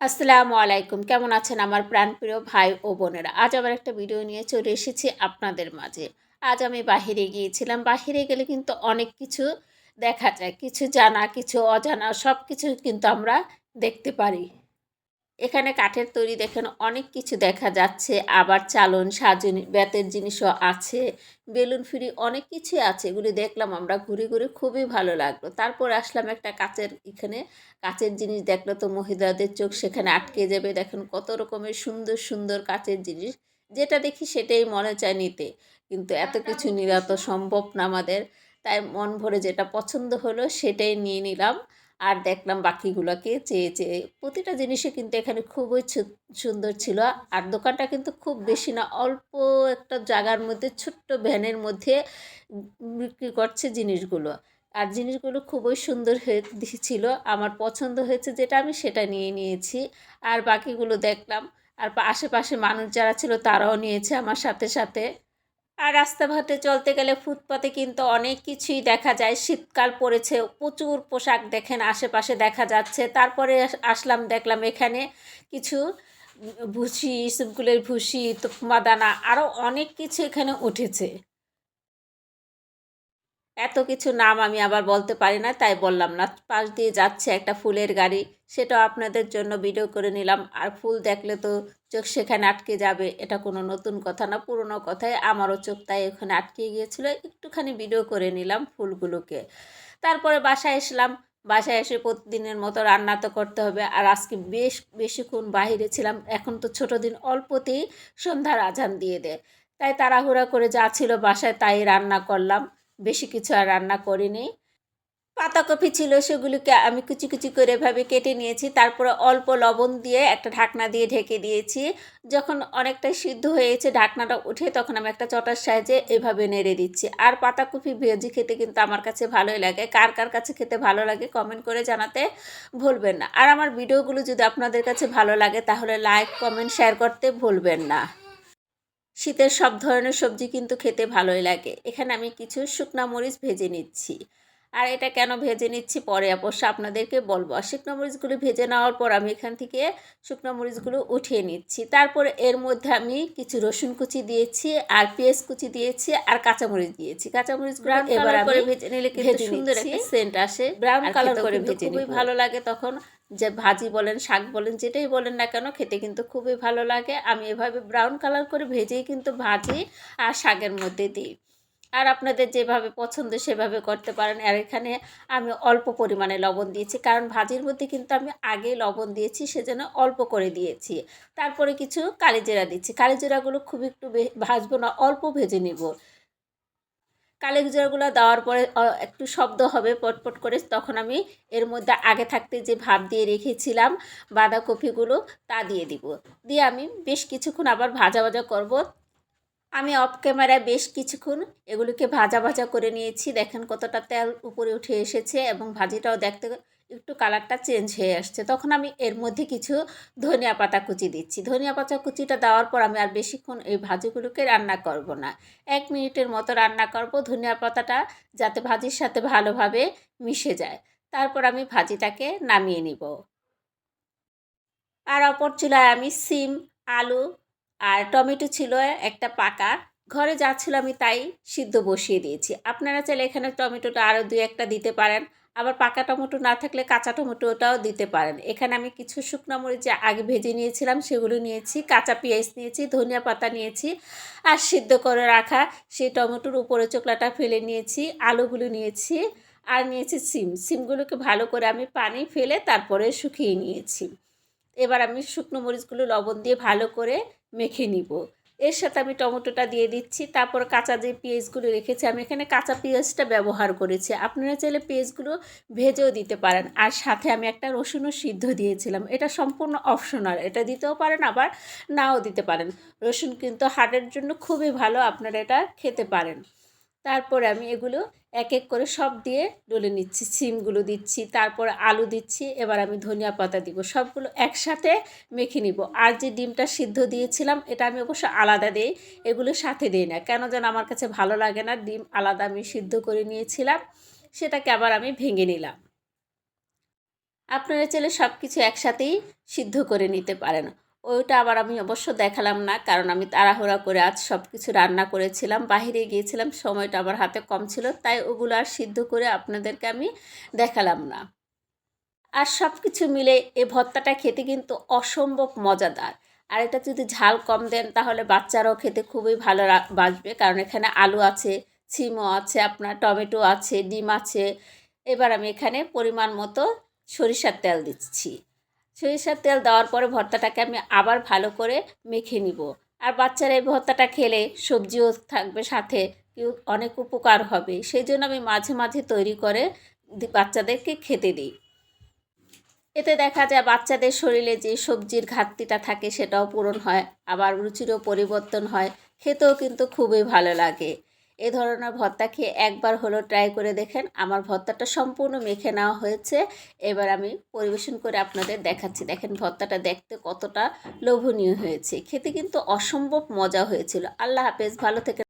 আসসালামু আলাইকুম। কেমন আছেন আমার প্রাণপ্রিয় ভাই ও বোনেরা? আজ আবার একটা ভিডিও নিয়ে চলে এসেছি আপনাদের মাঝে। আজ আমি বাহিরে গিয়েছিলাম। বাহিরে গেলে কিন্তু অনেক কিছু দেখা যায়। কিছু জানা, কিছু অজানা সব কিছু কিন্তু আমরা দেখতে পারি। এখানে কাঠের তৈরি দেখেন অনেক কিছু দেখা যাচ্ছে। আবার চালন, সাজনি, বেতের জিনিসও আছে। বেলুন ফিরি অনেক কিছু আছে, এগুলি দেখলাম আমরা ঘুরে ঘুরে খুবই ভালো লাগল। তারপর আসলাম একটা কাচের, এখানে কাচের জিনিস দেখল তো মহিলাদের চোখ, সেখানে আটকে যাবে। দেখেন কত রকমের সুন্দর সুন্দর কাচের জিনিস, যেটা দেখি সেটাই মনে চায় নিতে। কিন্তু এত কিছু নেওয়া তো সম্ভব না আমাদের। তাই মন ভরে যেটা পছন্দ হলো সেটাই নিয়ে নিলাম। আর দেখলাম বাকিগুলোকে চেয়ে চেয়ে প্রতিটা জিনিসে কিন্তু এখানে খুবই সুন্দর ছিল। আর দোকানটা কিন্তু খুব বেশি না, অল্প একটা জায়গার মধ্যে, ছোট্ট ভ্যানের মধ্যে বিক্রি করছে জিনিসগুলো। আর জিনিসগুলো খুবই সুন্দর হয়ে ছিল আমার পছন্দ হয়েছে যেটা আমি সেটা নিয়ে নিয়েছি। আর বাকিগুলো দেখলাম। আর আশেপাশে মানুষ যারা ছিল তারাও নিয়েছে আমার সাথে সাথে। আর রাস্তাঘাটে চলতে গেলে ফুটপাতে কিন্তু অনেক কিছুই দেখা যায়। শীতকাল পড়েছে, প্রচুর পোশাক দেখেন, আশেপাশে দেখা যাচ্ছে। তারপরে আসলাম, দেখলাম এখানে কিছু ভুসি সবগুলোর ভুসি দানা আরও অনেক কিছু এখানে উঠেছে। এত কিছু নাম আমি আবার বলতে পারি না, তাই বললাম না। পাশ দিয়ে যাচ্ছে একটা ফুলের গাড়ি, সেটাও আপনাদের জন্য ভিডিও করে নিলাম। আর ফুল দেখলে তো চোখ সেখানে আটকে যাবে, এটা কোনো নতুন কথা না, পুরনো কথাই। আমারও চোখ তাই ওখানে আটকে গিয়েছিল, একটুখানি ভিডিও করে নিলাম ফুলগুলোকে। তারপরে বাসায় এসলাম, বাসায় এসে প্রতিদিনের মতো রান্না তো করতে হবে। আর আজকে বেশ বেশিক্ষণ বাইরে ছিলাম, এখন তো ছোটো দিন, অল্পতেই সন্ধ্যার আজান দিয়ে দেয় তাই তাড়াহুড়া করে যা ছিল বাসায় তাই রান্না করলাম। বেশি কিছু আর রান্না করিনি। পাতাকপি ছিল সেগুলিকে আমি কুচি কুচি করে এভাবে কেটে নিয়েছি। তারপরে অল্প লবণ দিয়ে একটা ঢাকনা দিয়ে ঢেকে দিয়েছি। যখন অনেকটাই সিদ্ধ হয়েছে ঢাকনাটা উঠে তখন আমি একটা চটার সাহায্যে এভাবে নেড়ে দিচ্ছি। আর পাতাকপি ভেজি খেতে কিন্তু আমার কাছে ভালোই লাগে। কার কার কাছে খেতে ভালো লাগে কমেন্ট করে জানাতে ভুলবেন না। আর আমার ভিডিওগুলো যদি আপনাদের কাছে ভালো লাগে তাহলে লাইক, কমেন্ট, শেয়ার করতে ভুলবেন না। শীতের সব ধরনের সবজি কিন্তু খেতে ভালোই লাগে। এখানে আমি কিছু শুকনা মরিচ ভেজে নিচ্ছি। আর এটা কেন ভেজে নিচ্ছি পরে অবশ্য আপনাদেরকে বলব। আর শুকনো মরিচগুলো ভেজে নেওয়ার পর আমি এখান থেকে শুকনো মরিচগুলো উঠিয়ে নিচ্ছি। তারপর এর মধ্যে আমি কিছু রসুন কুচি দিয়েছি আর পেঁয়াজ কুচি দিয়েছি আর কাঁচামরিচ দিয়েছি। কাঁচামরিচগুলো এবার আমি করে ভেজে নিলে কিন্তু সুন্দর। একটা সেন্ট আসে ব্রাউন কালার করে ভেজে খুবই ভালো লাগে তখন। যে ভাজি বলেন শাক বলেন যেটাই বলেন না কেন খেতে কিন্তু খুবই ভালো লাগে। আমি এভাবে ব্রাউন কালার করে ভেজেই কিন্তু ভাজি আর শাকের মধ্যে দিই। আর আপনাদের যেভাবে পছন্দ, সেভাবে করতে পারেন। আর এখানে আমি অল্প পরিমাণে লবণ দিয়েছি, কারণ ভাজির মধ্যে কিন্তু আমি আগে লবণ দিয়েছি, সেজন্য অল্প করে দিয়েছি। তারপরে কিছু কালিজিরা দিচ্ছি। কালিজিরাগুলো খুব একটু ভাজবো না, অল্প ভেজে নিব। কালিজিরাগুলো দেওয়ার পরে একটু শব্দ হবে, পটপট করে, তখন আমি এর মধ্যে আগে থাকতে যে ভাব দিয়ে রেখেছিলাম, বাঁধাকপিগুলো তা দিয়ে দিব। দিয়ে আমি বেশ কিছুক্ষণ আবার ভাজা ভাজা করব। আমি অফ ক্যামেরায় বেশ কিছুক্ষণ এগুলোকে ভাজা ভাজা করে নিয়েছি। দেখেন কতটা তেল উপরে উঠে এসেছে এবং ভাজিটাও দেখতে একটু কালারটা চেঞ্জ হয়ে আসছে। তখন আমি এর মধ্যে কিছু ধনিয়া পাতা কুচি দিচ্ছি। ধনিয়া পাতা কুচিটা দেওয়ার পর আমি আর বেশিক্ষণ এই ভাজিগুলোকে রান্না করব না। এক মিনিটের মতো রান্না করব। ধনিয়া পাতাটা যাতে ভাজির সাথে ভালোভাবে মিশে যায়। তারপর আমি ভাজিটাকে নামিয়ে নিব। আর অপর চুলায় আমি সিম, আলু আর টমেটো ছিল একটা পাকা। ঘরে যা ছিল আমি তাই সিদ্ধ বসিয়ে দিয়েছি। আপনারা চাইলে এখানে টমেটোটা আরও দুই একটা দিতে পারেন। আবার পাকা টমেটো না থাকলে কাঁচা টমেটোটাও দিতে পারেন। এখানে আমি কিছু শুকনো মরিচ আগে ভেজে নিয়েছিলাম, সেগুলো নিয়েছি, কাঁচা পেঁয়াজ নিয়েছি, ধনিয়া পাতা নিয়েছি, আর সিদ্ধ করে রাখা সেই টমেটোর উপরে চোকলাটা ফেলে নিয়েছি, আলুগুলো নিয়েছি, আর নিয়েছি সিম। সিমগুলোকে ভালো করে আমি পানি ফেলে তারপরে শুকিয়ে নিয়েছি। এবার আমি শুকনো মরিচগুলো লবণ দিয়ে ভালো করে মেখে নিব। এর সাথে আমি টমেটোটা দিয়ে দিচ্ছি, তারপর কাঁচা যে পেঁয়াজগুলো রেখেছি, আমি এখানে কাঁচা পেঁয়াজটা ব্যবহার করেছি। আপনারা চাইলে পেঁয়াজগুলো ভেজেও দিতে পারেন। আর সাথে আমি একটা রসুনও সিদ্ধ দিয়েছিলাম। এটা সম্পূর্ণ অপশনাল। এটা দিতেও পারেন, আবার নাও দিতে পারেন। রসুন কিন্তু হার্টের জন্য খুবই ভালো, আপনারা এটা খেতে পারেন। তারপরে আমি এগুলো এক এক করে সব দিয়ে ডলে নিচ্ছি, সিমগুলো দিচ্ছি, তারপর আলু দিচ্ছি, এবার আমি ধনিয়া পাতা দিব, সবগুলো একসাথে মেখে নিব। আর যে ডিমটা সিদ্ধ দিয়েছিলাম, এটা আমি অবশ্য আলাদা দিই, এগুলো সাথে দিই না। কেন যেন আমার কাছে ভালো লাগে না, ডিম আলাদা আমি সিদ্ধ করে নিয়েছিলাম, সেটাকে আবার আমি ভেঙে নিলাম। আপনারা চাইলে সব কিছু একসাথেই সিদ্ধ করে নিতে পারেন। ওইটা আবার আমি অবশ্য দেখালাম না, কারণ আমি তাড়াহুড়া করে আজ সব কিছু রান্না করেছিলাম বাহিরে গিয়েছিলাম, সময়টা আমার হাতে কম ছিল, তাই ওগুলো আর সিদ্ধ করে আপনাদেরকে আমি দেখালাম না। আর সব কিছু মিলে এই ভর্তাটা খেতে কিন্তু অসম্ভব মজাদার। আর এটা যদি ঝাল কম দেন, তাহলে বাচ্চারাও খেতে খুবই ভালো বাসবে, কারণ এখানে আলু আছে সিমও আছে, আপনার টমেটো আছে, ডিম আছে। এবার আমি এখানে পরিমাণ মতো সরিষার তেল দিচ্ছি। সরিষার তেল দেওয়ার পরে ভর্তাটাকে আমি আবার ভালো করে মেখে নিব। আর বাচ্চারা এই ভর্তাটা খেলে সবজিও থাকবে সাথে অনেক উপকার হবে। সেই জন্য আমি মাঝে মাঝে তৈরি করে বাচ্চাদেরকে খেতে দিই। এতে দেখা যায় বাচ্চাদের শরীরে যে সবজির ঘাটতিটা থাকে সেটাও পূরণ হয়, আবার রুচিরও পরিবর্তন হয়। খেতেও কিন্তু খুবই ভালো লাগে। এ ধরনের ভর্তা খেয়ে একবার হলো ট্রাই করে দেখেন। আমার ভর্তাটা সম্পূর্ণ মেখে নেওয়া হয়েছে। এবার আমি পরিবেশন করে আপনাদের দেখাচ্ছি। দেখেন ভর্তাটা দেখতে কতটা লোভনীয় হয়েছে। খেতে কিন্তু অসম্ভব মজা হয়েছিল। আল্লাহ হাফেজ, ভালো থেকে